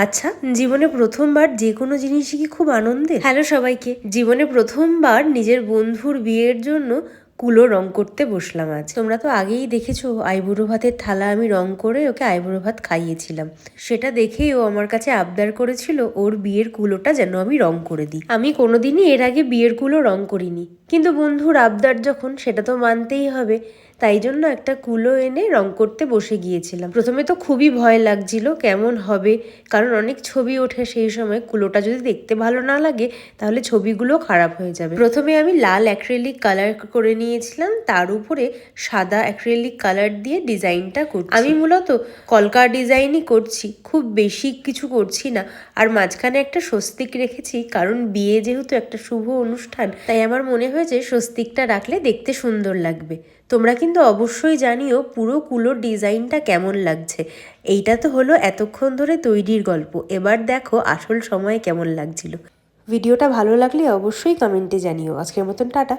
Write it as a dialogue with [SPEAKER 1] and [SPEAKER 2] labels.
[SPEAKER 1] আচ্ছা জীবনে প্রথমবার যে কোনো জিনিসই কি খুব আনন্দের? হ্যালো সবাইকে। জীবনে প্রথমবার নিজের বন্ধুর বিয়ের জন্য কুলো রং করতে বসলাম আজ। তোমরা তো আগেই দেখেছ, আইবুড়ো ভাতের থালা আমি রং করে ওকে আইবুড়ো ভাত খাইয়েছিলাম। সেটা দেখেই ও আমার কাছে আবদার করেছিল, ওর বিয়ের কুলোটা যেন আমি রং করে দিই। আমি কোনোদিনই এর আগে বিয়ের কুলো রং করিনি। কিন্তু বন্ধুর আবদার যখন, সেটা তো মানতেই হবে। তাই জন্য একটা কুলো এনে রং করতে বসে গিয়েছিলাম। প্রথমে তো খুবই ভয় লাগছিল কেমন হবে, কারণ অনেক ছবি ওঠে সেই সময়। কুলোটা যদি দেখতে ভালো না লাগে, তাহলে ছবিগুলো খারাপ হয়ে যাবে। প্রথমে আমি লাল অ্যাক্রেলিক কালার করে নিয়েছিলাম, তার উপরে সাদা অ্যাক্রেলিক কালার দিয়ে ডিজাইনটা করছি। আমি মূলত কলকার ডিজাইনই করছি, খুব বেশি কিছু করছি না। আর মাঝখানে একটা স্বস্তিক রেখেছি, কারণ বিয়ে যেহেতু একটা শুভ অনুষ্ঠান, তাই আমার মনে হয়েছে স্বস্তিকটা রাখলে দেখতে সুন্দর লাগবে। তোমরা কিন্তু অবশ্যই জানিও পুরো কুলোর ডিজাইনটা কেমন লাগছে। এইটা তো হলো এতক্ষণ ধরে তৈরির গল্প। এবার দেখো আসল সময়ে কেমন লাগছিল। ভিডিওটা ভালো লাগলে অবশ্যই কমেন্টে জানিও। আজকের মতন টাটা।